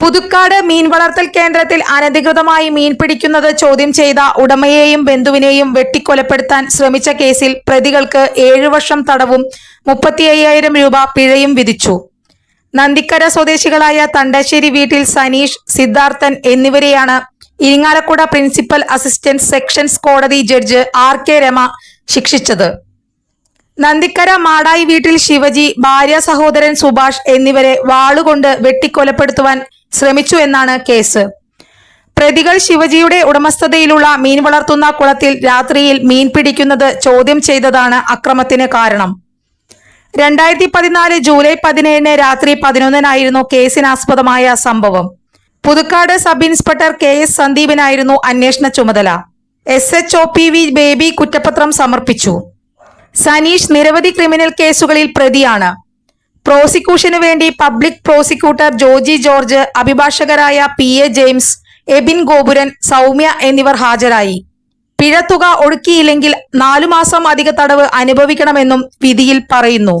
പുതുക്കാട് മീൻ വളർത്തൽ കേന്ദ്രത്തിൽ അനധികൃതമായി മീൻ പിടിക്കുന്നത് ചോദ്യം ചെയ്ത ഉടമയെയും ബന്ധുവിനെയും വെട്ടിക്കൊലപ്പെടുത്താൻ ശ്രമിച്ച കേസിൽ പ്രതികൾക്ക് ഏഴു വർഷം തടവും മുപ്പത്തി അയ്യായിരം രൂപ പിഴയും വിധിച്ചു. നന്ദിക്കര സ്വദേശികളായ തണ്ടശ്ശേരി വീട്ടിൽ സനീഷ് സിദ്ധാർത്ഥൻ എന്നിവരെയാണ് ഇരിങ്ങാലക്കുട പ്രിൻസിപ്പൽ അസിസ്റ്റന്റ് സെക്ഷൻസ് കോടതി ജഡ്ജ് ആർ കെ രമ ശിക്ഷിച്ചത്. നന്ദിക്കര മാടായി വീട്ടിൽ ശിവജി ഭാര്യ സഹോദരൻ സുഭാഷ് എന്നിവരെ വാളുകൊണ്ട് വെട്ടിക്കൊലപ്പെടുത്തുവാൻ ശ്രമിച്ചു എന്നാണ് കേസ്. പ്രതികൾ ശിവജിയുടെ ഉടമസ്ഥതയിലുള്ള മീൻ വളർത്തുന്ന കുളത്തിൽ രാത്രിയിൽ മീൻ പിടിക്കുന്നത് ചോദ്യം ചെയ്തതാണ് അക്രമത്തിന് കാരണം. രണ്ടായിരത്തി പതിനാല് ജൂലൈ പതിനേഴിന് രാത്രി പതിനൊന്നിനായിരുന്നു കേസിനാസ്പദമായ സംഭവം. Puthukkad sub inspector K S സന്ദീപിനായിരുന്നു അന്വേഷണ ചുമതല. S H O P V Baby കുറ്റപത്രം സമർപ്പിച്ചു. സനീഷ് നിരവധി ക്രിമിനൽ കേസുകളിൽ പ്രതിയാണ്. പ്രോസിക്യൂഷനു വേണ്ടി public prosecutor Joji George അഭിഭാഷകരായ P A James Ebin Gopuran Soumya എന്നിവർ ഹാജരായി. പിഴത്തുക ഒഴുക്കിയില്ലെങ്കിൽ നാലു മാസം അധിക തടവ് അനുഭവിക്കണമെന്നും വിധിയിൽ പറയുന്നു.